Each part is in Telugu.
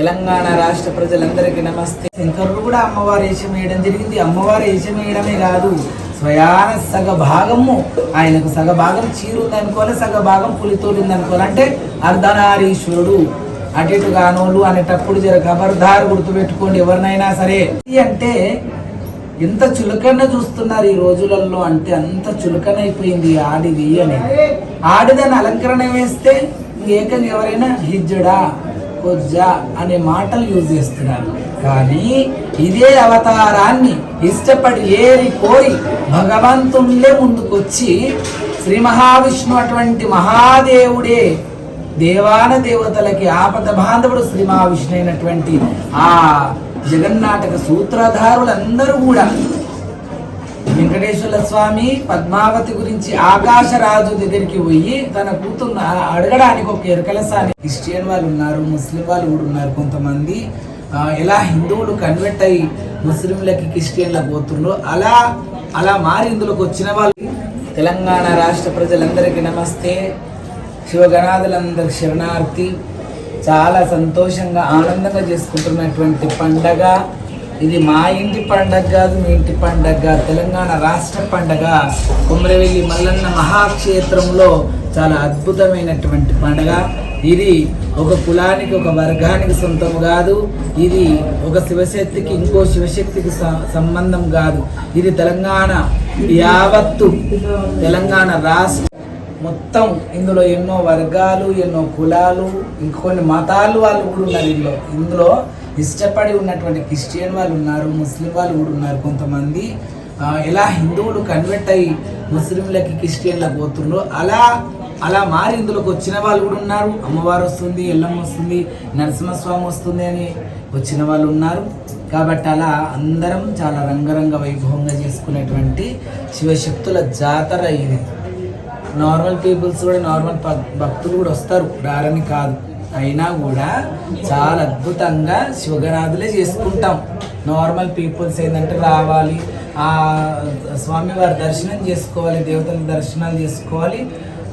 తెలంగాణ రాష్ట్ర ప్రజలందరికీ నమస్తే. శంకరుడు కూడా అమ్మవారు వేషం వేయడం జరిగింది. అమ్మవారు వేషం వేయడమే కాదు స్వయాన సగ భాగము ఆయనకు సగ భాగం చీరుంది అనుకోవాలి సగ భాగం పులితోడింది అనుకోవాలి అంటే అర్ధనారీశ్వరుడు. అటు ఇటు గానోళ్ళు అనేటప్పుడు జర ఖబర్దారు గుర్తుపెట్టుకోండి ఎవరినైనా సరే. అంటే ఎంత చులకన చూస్తున్నారు ఈ రోజులలో అంటే అంత చులకన అయిపోయింది ఆడిది అని ఆడిదని అలంకరణ వేస్తే ఏకంగా ఎవరైనా హిజ్జడా? కొజ్జా అనే మాటలు యూజ్ చేస్తున్నారు. కానీ ఇదే అవతారాన్ని ఇష్టపడి ఏరి కోరి భగవంతునిలే ముందుకొచ్చి శ్రీ మహావిష్ణు అటువంటి మహాదేవుడే దేవాన దేవతలకి ఆపద బాంధవుడు శ్రీ మహావిష్ణు అయినటువంటి ఆ జగన్నాటక సూత్రధారులందరూ కూడా వెంకటేశ్వర స్వామి పద్మావతి గురించి ఆకాశరాజు దగ్గరికి పోయి తన కూతురు అడగడానికి ఒక ఎరకలసాని క్రిస్టియన్ వాళ్ళు ఉన్నారు ముస్లిం వాళ్ళు కూడా ఉన్నారు కొంతమంది. ఎలా హిందువులు కన్వర్ట్ అయ్యి ముస్లింలకి క్రిస్టియన్లకు పోతుండ్రో అలా అలా మారి ఇందులోకి వచ్చిన వాళ్ళు. తెలంగాణ రాష్ట్ర ప్రజలందరికీ నమస్తే. శివగణాదులందరి శరణార్థి. చాలా సంతోషంగా ఆనందంగా చేసుకుంటున్నటువంటి పండగ. ఇది మా ఇంటి పండగ కాదు మీ ఇంటి పండగ తెలంగాణ రాష్ట్ర పండగ. కుమ్రవెల్లి మల్లన్న మహాక్షేత్రంలో చాలా అద్భుతమైనటువంటి పండగ. ఇది ఒక కులానికి ఒక వర్గానికి సొంతం కాదు. ఇది ఒక శివశక్తికి ఇంకో శివశక్తికి సంబంధం కాదు. ఇది తెలంగాణ యావత్తు తెలంగాణ రాష్ట్ర మొత్తం. ఇందులో ఎన్నో వర్గాలు ఎన్నో కులాలు ఇంకొన్ని మతాలు వాళ్ళు కూడా ఉన్నారు ఇందులో. ఇందులో ఇష్టపడి ఉన్నటువంటి క్రిస్టియన్ వాళ్ళు ఉన్నారు ముస్లిం వాళ్ళు కూడా ఉన్నారు కొంతమంది. ఎలా హిందువులు కన్వర్ట్ అయ్యి ముస్లింలకి క్రిస్టియన్లకు పోతుండ్రో అలా అలా మారి ఇందులోకి వచ్చిన వాళ్ళు కూడా ఉన్నారు. అమ్మవారు వస్తుంది ఎల్లమ్మ వస్తుంది నరసింహస్వామి వస్తుంది అని వచ్చిన వాళ్ళు ఉన్నారు. కాబట్టి అలా అందరం చాలా రంగరంగ వైభవంగా చేసుకునేటువంటి శివశక్తుల జాతర ఇది. నార్మల్ పీపుల్స్ కూడా నార్మల్ భక్తులు కూడా వస్తారు. రారని కాదు. అయినా కూడా చాలా అద్భుతంగా శివగణాదులే చేసుకుంటాం. నార్మల్ పీపుల్స్ ఏంటంటే రావాలి ఆ స్వామివారి దర్శనం చేసుకోవాలి దేవతల దర్శనాలు చేసుకోవాలి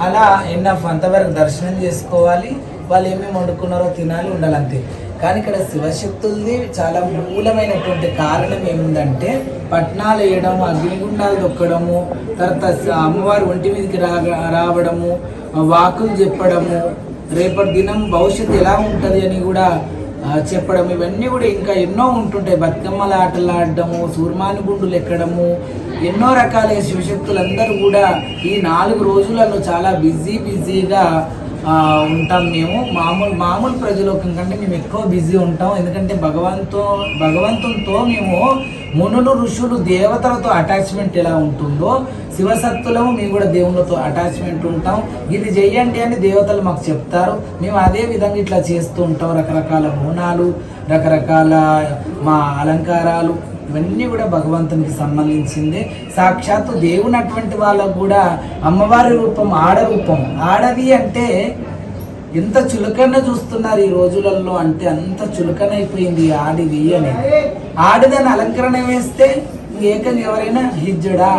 అలా ఎన్నఫ్ అంతవరకు దర్శనం చేసుకోవాలి వాళ్ళు ఏమేమి వండుకున్నారో తినాలి ఉండాలి అంతే కానీ ఇక్కడ శివశక్తులది చాలా మూలమైనటువంటి కారణం ఏముందంటే పట్నాలు వేయడం అగ్నిగుండాలు దొక్కడము తర్వాత అమ్మవారి ఒంటి మీదకి రా రావడము వాకులు చెప్పడము రేపటి దినం భవిష్యత్తు ఎలా ఉంటుంది అని కూడా చెప్పడం. ఇవన్నీ కూడా ఇంకా ఎన్నో ఉంటుంటాయి. బతుకమ్మల ఆటలు ఆడడము సూర్మాని గుండులు ఎక్కడము ఎన్నో రకాల శివశక్తులందరూ కూడా ఈ నాలుగు రోజులలో చాలా బిజీ బిజీగా ఉంటాం మేము. మామూలు మామూలు ప్రజలోకం కంటే మేము ఎక్కువ బిజీ ఉంటాం. ఎందుకంటే భగవంతో భగవంతునితో మేము మునులు ఋషులు దేవతలతో అటాచ్మెంట్ ఎలా ఉంటుందో శివసత్తులము మేము కూడా దేవుళ్ళతో అటాచ్మెంట్ ఉంటాం. ఇది చెయ్యండి అని దేవతలు మాకు చెప్తారు. మేము అదే విధంగా ఇట్లా చేస్తూ ఉంటాం. రకరకాల బోనాలు రకరకాల మా అలంకారాలు ఇవన్నీ కూడా భగవంతునికి సంబంధించింది. సాక్షాత్తు దేవుని అటువంటి వాళ్ళకు కూడా అమ్మవారి రూపం ఆడ రూపం. ఆడది అంటే ఎంత చులకన చూస్తున్నారు ఈ రోజులలో అంటే అంత చులకనైపోయింది ఆడిది అనేది. ఆడిదని అలంకరణ వేస్తే ఏకంగా ఎవరైనా హిజ్జుడా?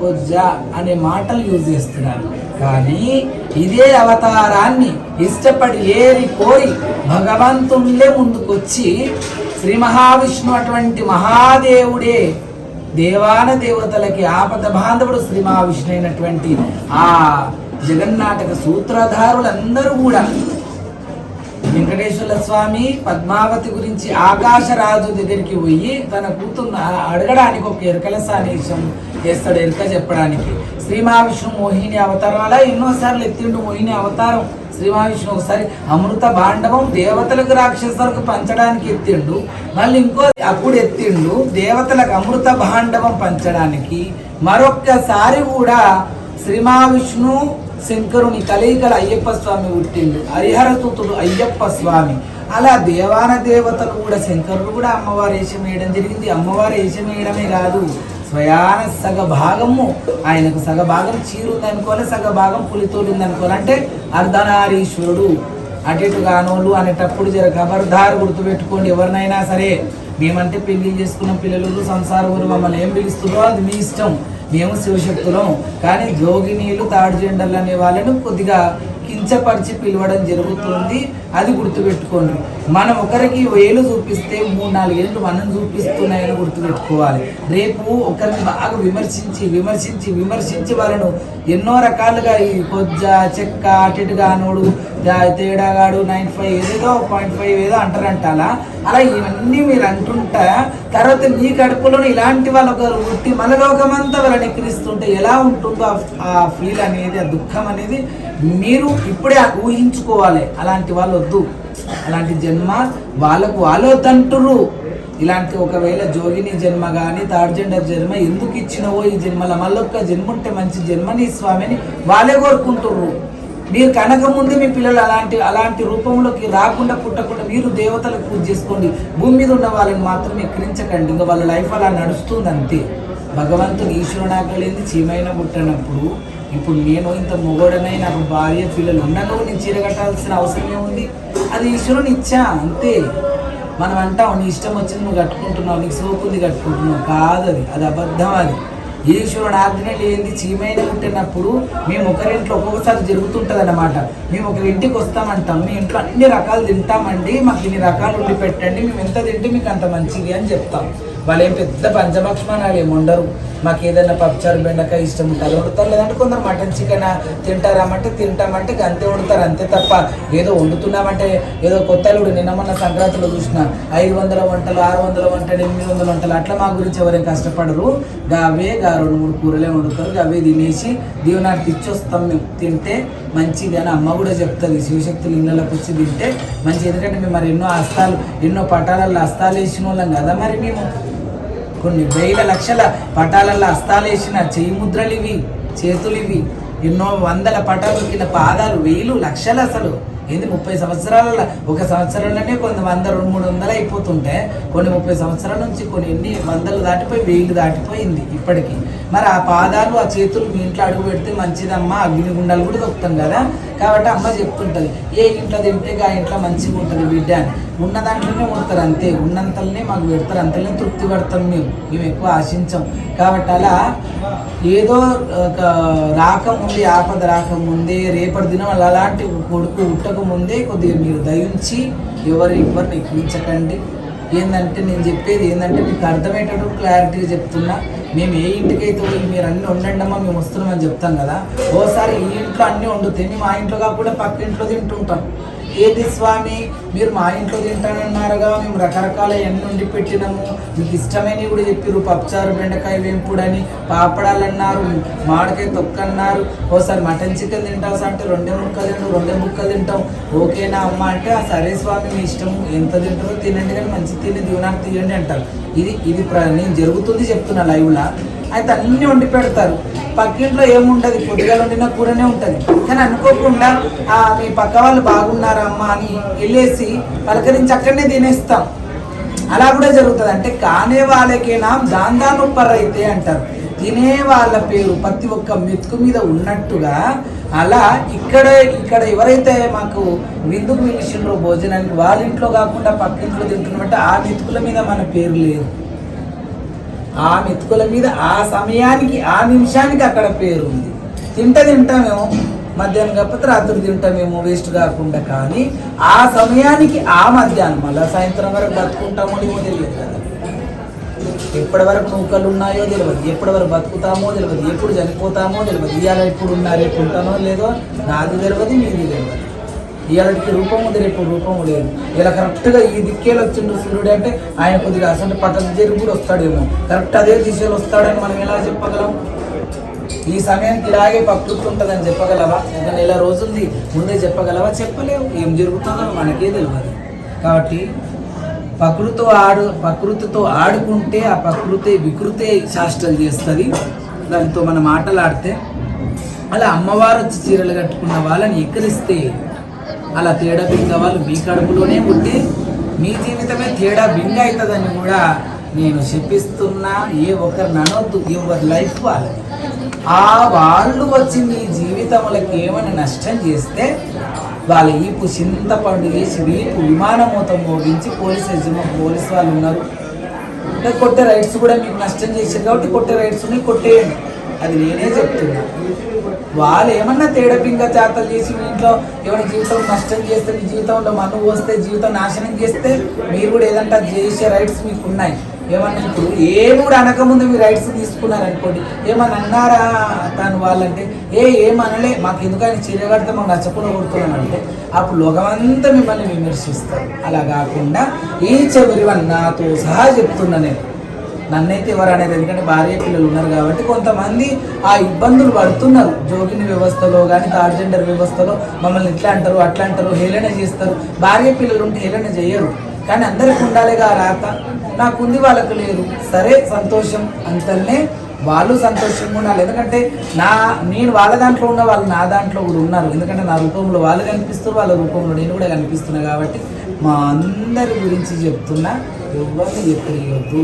కొజ్జా అనే మాటలు యూజ్ చేస్తున్నారు. కానీ ఇదే అవతారాన్ని ఇష్టపడి ఏరి కోరి భగవంతునిలే ముందుకొచ్చి శ్రీ మహావిష్ణు అటువంటి మహాదేవుడే దేవాన దేవతలకి ఆపద బాంధవుడు శ్రీ మహావిష్ణు అయినటువంటి ఆ జగన్నాటక సూత్రధారులందరూ కూడా వెంకటేశ్వర స్వామి పద్మావతి గురించి ఆకాశరాజు దగ్గరికి పోయి తన కూతుర్ను అడగడానికి ఒక ఎరుకల ఎరకలసాని చేస్తాడు ఎరుక చెప్పడానికి. శ్రీ మహావిష్ణు మోహిని అవతారం అలా ఎన్నోసార్లు ఎత్తిండు మోహిని అవతారం. శ్రీ మహావిష్ణు ఒకసారి అమృత భాండవం దేవతలకు రాక్షసులకు పంచడానికి ఎత్తిండు. మళ్ళీ ఇంకో అప్పుడు ఎత్తిండు దేవతలకు అమృత భాండవం పంచడానికి. మరొక్కసారి కూడా శ్రీ మహావిష్ణు శంకరుని కలయికల అయ్యప్ప స్వామి పుట్టిండు హరిహరతుతుడు అయ్యప్ప స్వామి. అలా దేవాన దేవతలు కూడా శంకరుడు కూడా అమ్మవారు వేషం వేయడం జరిగింది. అమ్మవారు వేషం వేయడమే కాదు స్వయాన సగ భాగము ఆయనకు సగ భాగం చీరుంది అనుకోవాలి సగ భాగం పులితోడింది అనుకోవాలి అంటే అర్ధనారీశ్వరుడు అటు ఇటు కానోళ్ళు అనేటప్పుడు జర ఖబర్దారు గుర్తుపెట్టుకోండి. ఎవరినైనా సరే మేమంటే పెళ్ళి చేసుకున్న పిల్లలు సంసారం మమ్మల్ని ఏం పిలుస్తుందో అది మీ ఇష్టం. మేము శివశక్తులం. కానీ జోగినీలు తాడు జెండలు అనే వాళ్ళను కొద్దిగా కించపరిచి పిలవడం జరుగుతుంది. అది గుర్తుపెట్టుకోండి. మనం ఒకరికి వేలు చూపిస్తే మూడు నాలుగేళ్ళు మనం చూపిస్తున్నాయని గుర్తుపెట్టుకోవాలి. రేపు ఒకరిని బాగా విమర్శించి విమర్శించి విమర్శించి వాళ్ళను ఎన్నో రకాలుగా ఈ కొజ్జ చెక్క అటు ఇటుగా గానోడు తేడాగాడు నైన్ ఫైవ్ ఏదేదో పాయింట్ ఫైవ్ ఏదో అంటారంట అలా అలా ఇవన్నీ మీరు అంటుంటా తర్వాత మీ కడుపులో ఇలాంటి వాళ్ళు ఒకరు పుట్టి మనలోకమంతా వాళ్ళని ఎక్కిరిస్తుంటే ఎలా ఉంటుందో ఆ- ఆ ఫీల్ అనేది ఆ దుఃఖం అనేది మీరు ఇప్పుడే ఊహించుకోవాలి. అలాంటి వాళ్ళు వద్దు. అలాంటి జన్మ వాళ్ళకు వాళ్ళొద్దంటురు ఇలాంటి ఒకవేళ జోగిని జన్మ కానీ థర్డ్ జెండర్ జన్మ ఎందుకు ఇచ్చినవో ఈ జన్మల మళ్ళొక్క జన్మ ఉంటే మంచి జన్మని స్వామిని వాళ్ళే కోరుకుంటుర్రు. మీరు కనకముందే మీ పిల్లలు అలాంటి అలాంటి రూపంలోకి రాకుండా పుట్టకుండా మీరు దేవతలకు పూజ చేసుకోండి. భూమి మీద ఉన్న వాళ్ళని మాత్రం ఎక్కిరించకండి. ఇంకా వాళ్ళ లైఫ్ అలా నడుస్తుంది అంతే భగవంతుడు ఈశ్వరునాకలేంది చీమైన పుట్టినప్పుడు. ఇప్పుడు నేను ఇంత మొగోడనై నాకు భార్య పిల్లలు ఉండగా నేను చీర కట్టాల్సిన అవసరం ఉంది. అది ఈశ్వరుని ఇచ్చా అంతే. మనం అంటాం నీ ఇష్టం వచ్చింది నువ్వు కట్టుకుంటున్నావు నీకు సోపుంది కట్టుకుంటున్నావు. కాదు అది. అది అబద్ధం అది. ఈశ్వరుడు ఆజ్ఞ లేనిది చీమైన పుట్టినప్పుడు మేము ఒకరింట్లో ఒక్కొక్కసారి జరుగుతుంటుంది అన్నమాట మేము ఒకరి ఇంటికి వస్తామంటాం. మీ ఇంట్లో అన్ని రకాలు తింటామండి. మాకు ఇన్ని రకాలు ఉండి పెట్టండి. మేము ఎంత తింటే మీకు అంత మంచిది అని చెప్తాం. వాళ్ళు ఏం పెద్ద పంచభక్షమానాలు ఏమి ఉండరు. మాకు ఏదైనా పప్పుచారు బెండకాయ ఇష్టం ఉంటుంది అది వండుతారు. లేదంటే కొందరు మటన్ చికెన్ తింటారామంటే తింటామంటే ఇక అంతే వండుతారు అంతే తప్ప ఏదో వండుతున్నామంటే ఏదో కొత్త అల్లుడు నిన్న మొన్న సంక్రాంతిలో చూసిన ఐదు వందల వంటలు ఆరు వందల వంటలు ఎనిమిది వందల వంటలు అట్లా మా గురించి ఎవరేం కష్టపడరు. గా అవే గా రెండు మూడు కూరలే వండుతారు అవే తినేసి దీవనానికి ఇచ్చొస్తాం మేము. తింటే మంచిది అని అమ్మ కూడా చెప్తుంది. శివశక్తులు ఇళ్ళలోకి వచ్చి తింటే మంచి ఎందుకంటే మేము మరి ఎన్నో హస్తాలు ఎన్నో పటాలలో హస్తాలు వేసిన వాళ్ళం కదా మరి మేము. కొన్ని వేల లక్షల పటాలలో అస్తాలేసిన వేసిన చెయ్యి ముద్రలు ఇవి చేతులు ఇవి ఎన్నో వందల పటాలు కింద పాదాలు వేలు లక్షలు అసలు. ఏంది? ముప్పై సంవత్సరాల ఒక సంవత్సరంలోనే కొన్ని వంద రెండు మూడు వందలు అయిపోతుంటే కొన్ని ముప్పై సంవత్సరాల నుంచి కొన్ని ఎన్ని వందలు దాటిపోయి వేలు దాటిపోయింది ఇప్పటికీ. మరి ఆ పాదాలు ఆ చేతులు మీ ఇంట్లో అడుగు పెడితే మంచిదమ్మా అగ్నిగుండాలు కూడా దొక్కుతాం కదా? కాబట్టి అమ్మ చెప్తుంటుంది ఏ ఇంట్లో తింటే ఆ ఇంట్లో మంచిగా ఉంటుంది బిడ్డ అని. ఉన్న దాంట్లోనే ఉంటారు అంతే. ఉన్నంతలనే మాకు పెడతారు అంతలోనే తృప్తి పడతాం మేము. మేము ఎక్కువ ఆశించాం. కాబట్టి అలా ఏదో ఒక రాకముందే ఆపద రాకముందే రేపటి దినం అలాంటి కొడుకు ఉట్టక ముందే కొద్దిగా మీరు దయించి ఎవరు ఎవరిని ఎక్కించకండి ఏంటంటే నేను చెప్పేది ఏంటంటే మీకు అర్థమయ్యేటట్టు క్లారిటీగా చెప్తున్నా. మేము ఏ ఇంటికైతే పోయి మీరు అన్ని ఉండండి అమ్మా మేము వస్తున్నామని చెప్తాం కదా. ఓసారి ఈ ఇంట్లో అన్నీ వండుతాయి మేము ఆ ఇంట్లో కాకుండా పక్క ఇంట్లో తింటుంటాం. ఏది స్వామి? మీరు మా ఇంట్లో తింటానన్నారుగా మేము రకరకాల ఎన్ని వండి పెట్టినాము. మీకు ఇష్టమైనవి కూడా చెప్పారు పప్పుచారు బెండకాయ వేంపుడని. పాపడాలు అన్నారు మామిడికాయ తొక్క అన్నారు ఓసారి మటన్ చికెన్ తింటావు అంటే రెండే ముక్కలు తింటాం రెండే ముక్కలు తింటాం ఓకేనా అమ్మ అంటే "ఆ, సరే స్వామి మీ ఇష్టం. ఎంత తింటారో తినండి కానీ మంచి తిని దీవనానికి తీయండి అంటారు. ఇది ఇది ప్ర- నేను జరుగుతుంది చెప్తున్నా లైవ్లో. అయితే అన్ని వండి పెడతారు. పక్కింట్లో ఏముండదు పొద్దుగాలు వండిన కూరనే ఉంటుంది. కానీ అనుకోకుండా ఆ మీ పక్క వాళ్ళు బాగున్నారా అమ్మ అని వెళ్ళేసి పలకరించి అక్కడనే తినేస్తాం. అలా కూడా జరుగుతుంది. అంటే కానే వాళ్ళకేనా దాందాను అయితే అంటారు. తినే వాళ్ళ పేరు ప్రతి ఒక్క మెతుకు మీద ఉన్నట్టుగా అలా ఇక్కడ ఇక్కడ ఎవరైతే మాకు విందుకు పిలిచిండ్రో భోజనానికి వాళ్ళ ఇంట్లో కాకుండా పక్కింట్లో తింటున్నట్టు ఆ మెతుకుల మీద మన పేరు లేదు. ఆ మెతుకుల మీద ఆ సమయానికి ఆ నిమిషానికి అక్కడ పేరు ఉంది తింట తింటామేమో మధ్యాహ్నం కాకపోతే రాత్రి తింటామేమో వేస్ట్ కాకుండా కానీ ఆ సమయానికి ఆ మధ్యాహ్నం మళ్ళీ సాయంత్రం వరకు బతుకుంటామో ఏమో తెలియదు కదా. ఎప్పటి వరకు నూకలు ఉన్నాయో తెలియదు. ఎప్పటి వరకు బతుకుతామో తెలియదు. ఎప్పుడు చనిపోతామో తెలియదు. ఇవాళ ఎప్పుడు ఉన్నారు ఎప్పుడు ఉంటానో లేదో నాది తెలియదు మీది తెలియదు. ఇవాళకి రూపం ఉంది రేపు రూపం లేదు. ఇలా కరెక్ట్గా ఈ దిక్కేలు వచ్చిండు సూర్యుడు అంటే ఆయన కొద్దిగా అసలు పట్టణ జరిగి కూడా వస్తాడేమో. కరెక్ట్ అదే దిశలో వస్తాడని మనం ఎలా చెప్పగలం? ఈ సమయానికి ఇలాగే ప్రకృతి ఉంటుందని చెప్పగలవా? ఇంకా నెల రోజుంది ముందే చెప్పగలవా? చెప్పలేవు. ఏం జరుగుతుందో మనకే తెలియదు కాబట్టి ప్రకృతితో ఆడు ప్రకృతితో ఆడుకుంటే ఆ ప్రకృతి వికృతే శాస్త్రాలు చేస్తుంది. దాంతో మనం ఆటలాడితే అలా అమ్మవారు వచ్చి చీరలు కట్టుకున్న వాళ్ళని ఎక్కిరిస్తే అలా తేడా బింగ వాళ్ళు మీ కడుపులోనే పుట్టి మీ జీవితమే తేడా బింగ అవుతుందని కూడా నేను చెప్పిస్తున్నా ఏ ఒక్కరిని ననొద్దు ఎవరి లైఫ్ వాళ్ళది. ఆ వాళ్ళు వచ్చి మీ జీవితంలోకి ఏమైనా నష్టం చేస్తే వాళ్ళ ఈపు చింతపండు వేసి వీపు విమానమూతం మోగించి పోలీస్ యజమా పోలీస్ వాళ్ళు ఉన్నారు. అంటే కొట్టే రైట్స్ కూడా మీకు నష్టం చేశారు కాబట్టి కొట్టే రైట్స్ ఉన్నాయి కొట్టేయండి. అది నేనే చెప్తున్నా. వాళ్ళు ఏమన్నా తేడపింగా చేతలు చేసి మీ ఇంట్లో ఎవరి జీవితం నష్టం చేస్తే మీ జీవితంలో మనువు వస్తే జీవితం నాశనం చేస్తే మీరు కూడా ఏదంటే చేసే రైట్స్ మీకు ఉన్నాయి ఏమన్నా ఇప్పుడు ఏం కూడా అనకముందు మీ రైట్స్ తీసుకున్నారనుకోండి ఏమని అన్నారా తను వాళ్ళంటే ఏ ఏమనలే మాకు ఎందుకని చీరగడితే మాకు నచ్చకుండా కొడుతున్నాను అంటే అప్పుడు లోకమంతా మిమ్మల్ని విమర్శిస్తారు. అలా కాకుండా ఈ చివరి నాతో సహా చెప్తున్నా నేను. నన్నైతే ఎవరు అనేది ఎందుకంటే భార్య పిల్లలు ఉన్నారు కాబట్టి కొంతమంది ఆ ఇబ్బందులు పడుతున్నారు. జోగిని వ్యవస్థలో కానీ థర్డ్ జెండర్ వ్యవస్థలో మమ్మల్ని ఇట్లా అంటారు అట్లా అంటారు హేళన చేస్తారు. భార్య పిల్లలు ఉంటే హేళన చేయరు. కానీ అందరికి ఉండాలిగా ఆ రాత. నాకుంది వాళ్ళకు లేదు. సరే సంతోషం. అంతనే వాళ్ళు సంతోషంగా ఉండాలి. ఎందుకంటే నా నేను వాళ్ళ దాంట్లో ఉన్న వాళ్ళు నా దాంట్లో కూడా ఉన్నారు. ఎందుకంటే నా రూపంలో వాళ్ళు కనిపిస్తారు వాళ్ళ రూపంలో నేను కూడా కనిపిస్తున్నా కాబట్టి మా అందరి గురించి చెప్తున్నా ఎవరిని చెప్పియొద్దు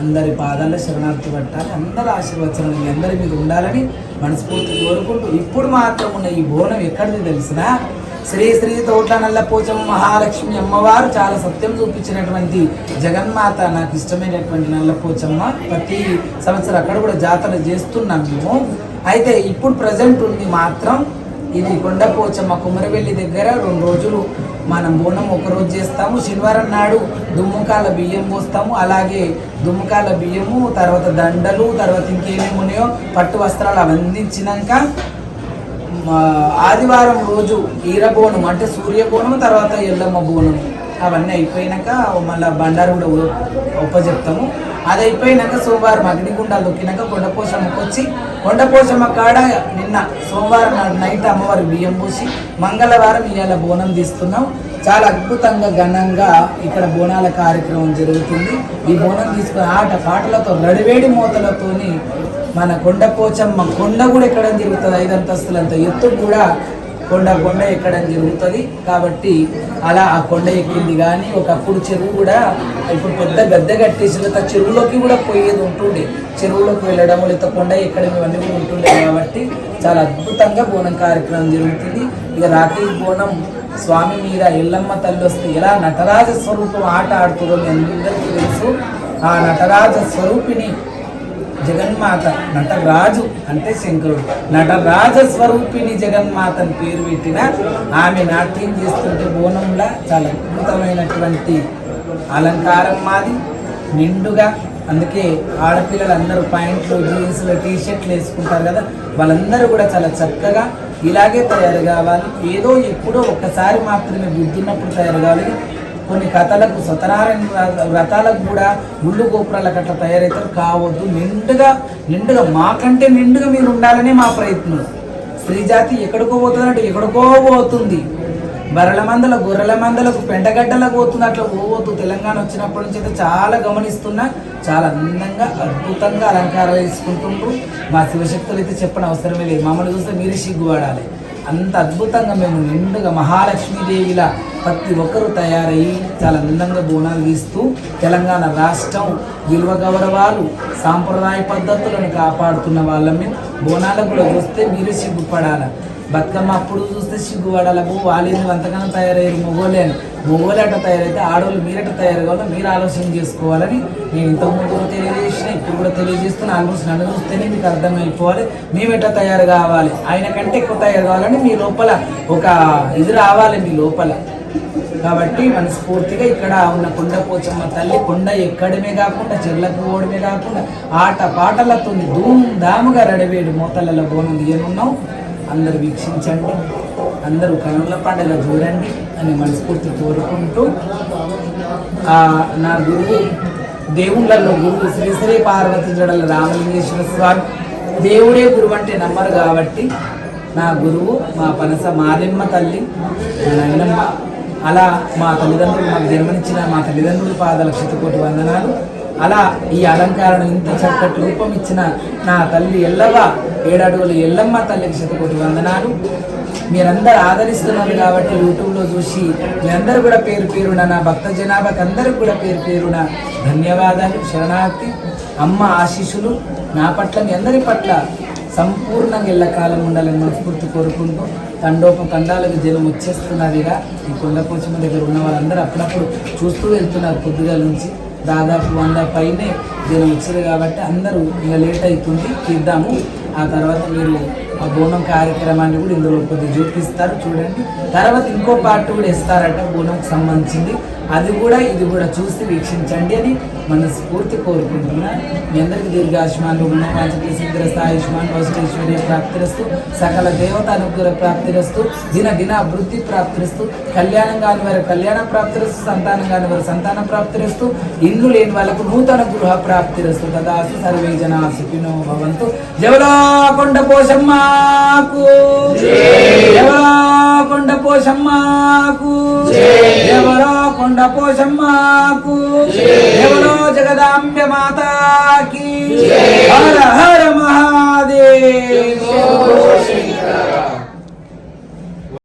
అందరి పాదాల్లో శరణార్థి పట్టాలి. అందరి ఆశీర్వచనం మీ అందరి మీద ఉండాలని మనస్ఫూర్తి కోరుకుంటూ ఇప్పుడు మాత్రం ఉన్న ఈ బోనం ఎక్కడిది తెలిసినా శ్రీ శ్రీ తోట నల్లపోచమ్మ మహాలక్ష్మి అమ్మవారు చాలా సత్యం చూపించినటువంటి జగన్మాత నాకు ఇష్టమైనటువంటి నల్లపోచమ్మ ప్రతి సంవత్సరం అక్కడ కూడా జాతర చేస్తున్నాం మేము. అయితే ఇప్పుడు ప్రజెంట్ ఉంది మాత్రం ఇది కొండపోచమ్మ కుమరవెల్లి దగ్గర రెండు రోజులు మనం బోనం ఒకరోజు చేస్తాము. శనివారం నాడు దుమ్ముకాల బియ్యం పోస్తాము. అలాగే దుమ్ముకాల బియ్యము తర్వాత దండలు తర్వాత ఇంకేమేమి ఉన్నాయో పట్టు వస్త్రాలు అవన్నీ మా ఆదివారం రోజు ఈరబోనం అంటే సూర్యబోనం తర్వాత ఎల్లమ్మ బోనం అవన్నీ అయిపోయినాక మళ్ళీ బండారు కూడా ఉపజెప్తాము అది అయిపోయినాక సోమవారం అగ్నిగుండాలు దొక్కినాక కొండపోషమ్మకి వచ్చి కొండపోషమ్మ కాడ నిన్న సోమవారం నైట్ అమ్మవారి బియ్యం పోసి మంగళవారం ఇవాళ బోనం తీస్తున్నాం. చాలా అద్భుతంగా ఘనంగా ఇక్కడ బోనాల కార్యక్రమం జరుగుతుంది. ఈ బోనం తీసుకుని ఆట పాటలతో రడివేడి మూతలతోని మన కొండపోచమ్మ కొండ కూడా ఎక్కడం జరుగుతుంది ఐదు అంతస్తులంత ఎత్తు కూడా కొండ కొండ ఎక్కడం జరుగుతుంది. కాబట్టి అలా ఆ కొండ ఎక్కింది. కానీ ఒకప్పుడు చెరువు కూడా ఇప్పుడు పెద్ద గద్దె కట్టేసి చెరువులోకి కూడా పోయేది ఉంటుండే. చెరువులోకి వెళ్ళడం లేదా కొండ ఎక్కడం ఇవన్నీ కూడా ఉంటుండే కాబట్టి చాలా అద్భుతంగా బోనం కార్యక్రమం జరుగుతుంది. ఇక రాత్రి బోనం స్వామి మీద ఎల్లమ్మ తల్లి వస్తే ఎలా నటరాజ స్వరూపం ఆట ఆడుతుందో మీ అందరికీ తెలుసు. ఆ నటరాజ స్వరూపిణి జగన్మాత నటరాజు అంటే శంకరుడు. నటరాజ స్వరూపిణి జగన్మాత అని పేరు పెట్టిన ఆమె నాట్యం చేస్తుంటే బోనంలా చాలా అద్భుతమైనటువంటి అలంకారం మాది. నిండుగా అందుకే ఆడపిల్లలు అందరూ పాయింట్లు జీన్స్లు టీ షర్ట్లు వేసుకుంటారు కదా వాళ్ళందరూ కూడా చాలా చక్కగా ఇలాగే తయారు కావాలి. ఏదో ఎప్పుడో ఒక్కసారి మాత్రమే బుద్ధిన్నప్పుడు తయారు కావాలి. కొన్ని కథలకు సత్యనారాయణ వ్రతాలకు కూడా ముళ్ళు గోపురాలకు అట్లా తయారవుతారు కావద్దు. నిండుగా నిండుగా మాకంటే నిండుగా మీరు ఉండాలనే మా ప్రయత్నం. స్త్రీ జాతి ఎక్కడికో పోతుందంటే ఎక్కడికో పోతుంది. బర్రెల మందల గొర్రెల మందలకు పెంటగడ్డలకు పోతుంది. అట్లా పోవద్దు. తెలంగాణ వచ్చినప్పటి నుంచి అయితే చాలా గమనిస్తున్నా. చాలా అందంగా అద్భుతంగా అలంకారాలు వేసుకుంటుండ్రు. మా శివశక్తులు అయితే చెప్పని అవసరమే లేదు. మమ్మల్ని చూస్తే మీరే సిగ్గుపడాలి. అంత అద్భుతంగా మేము నిండుగా మహాలక్ష్మీదేవిలా ప్రతి ఒక్కరు తయారయ్యి చాలా అందంగా బోనాలు గీస్తూ తెలంగాణ రాష్ట్రం విలువ గౌరవాలు సాంప్రదాయ పద్ధతులను కాపాడుతున్న వాళ్ళం మేము. బోనాలకు కూడా చూస్తే మీరే సిగ్గుపడాలి. బతుకమ్మ అప్పుడు చూస్తే సిగ్గుపడాలకు బో వాళ్ళు అంతగానో తయారయ్యారు మొగోలేను మొగోలేట తయారైతే ఆడవాళ్ళు మీరట తయారు కావాలో మీరు ఆలోచన చేసుకోవాలని నేను ఇంతకుముందు తెలియజేసిన ఇప్పుడు కూడా తెలియజేస్తున్నా ఆల్మోస్ట్ నన్ను చూస్తేనే మీకు అర్థమైపోవాలి. మేము ఎట్లా తయారు కావాలి. ఆయన కంటే ఎక్కువ తయారు కావాలని మీ లోపల ఒక ఇది రావాలి మీ లోపల. కాబట్టి మనస్ఫూర్తిగా ఇక్కడ ఉన్న కొండ పోచమ్మ తల్లి కొండ ఎక్కడమే కాకుండా చెర్లకు పోవడమే కాకుండా ఆట పాటలతో ధూమ్ ధాముగా రడవేడు మోతలలో బోనం తీయనున్నాం. అందరు వీక్షించండి. అందరూ కనుల పండుగ చూడండి అని మనస్ఫూర్తి కోరుకుంటూ నా గురువు దేవుళ్ళల్లో గురువు శ్రీ శ్రీ పార్వతి జడల రామలింగేశ్వర స్వామి. దేవుడే గురువు అంటే నమ్మరు కాబట్టి నా గురువు మా పనస మారెమ్మ తల్లి మా నాయనమ్మ. అలా మా తల్లిదండ్రులు మాకు జన్మనిచ్చిన మా తల్లిదండ్రుల పాదాల శతకోటి వందనాలు. అలా ఈ అలంకారం ఇంత చక్కటి రూపం ఇచ్చిన నా తల్లి ఎల్లవ ఏడాడుగుల ఎల్లమ్మ తల్లికి శతకోటి వందనాలు. మీరందరూ ఆదరిస్తున్నారు కాబట్టి యూట్యూబ్లో చూసి మీ అందరూ కూడా పేరు పేరున నా భక్త జనాభాకి అందరికి కూడా పేరు పేరున ధన్యవాదాలు శరణార్థి అమ్మ ఆశీస్సులు. నా పట్ల మీ అందరి పట్ల సంపూర్ణంగా ఎల్లకాలం ఉండాలని మనస్ఫూర్తి కోరుకుంటూ తండోప తండాలకు జలం వచ్చేస్తున్నదిగా ఈ కొండపోచమ్మ దగ్గర ఉన్న వాళ్ళందరూ అప్పుడప్పుడు చూస్తూ వెళ్తున్నారు పొద్దుగాల నుంచి. దాదాపు వంద పైనే జనం వచ్చారు కాబట్టి అందరూ ఇక లేట్ అవుతుంది. తీద్దాము. ఆ తర్వాత మీరు ఆ బోనం కార్యక్రమాన్ని కూడా ఇందులో కొద్ది చూపిస్తారు. చూడండి. తర్వాత ఇంకో పార్ట్ కూడా ఇస్తారట బోనంకి సంబంధించింది. అది కూడా ఇది కూడా చూసి వీక్షించండి అని మనస్ఫూర్తి కోరుకుంటున్నా. మీ అందరికి దీర్ఘాయుష్మాన్ ఉన్నాయి మంచి సిద్ధిరస్తు ఆయుష్మాన్ వస్తుశ్వర్య ప్రాప్తిరస్తు సకల దేవత అనుగ్రహ ప్రాప్తిరస్తు దిన దిన అభివృద్ధి ప్రాప్తిరస్తు కళ్యాణం కాని వారు కళ్యాణ ప్రాప్తిరస్తు సంతానం కాని వారు సంతాన ప్రాప్తిరస్తు ఇల్లు లేని వాళ్ళకు నూతన గృహ ప్రాప్తిరస్తు తదాసు సర్వే జనా సుఖినో భవంతు. జవలాకొండ పోషమ్మాకు. జవలాకొండ పోషమ్మాకు. జవలాకొండ పోషమ్మాకు. జవలో జగదాంబ మాతాకి హర హర మహాదేవ్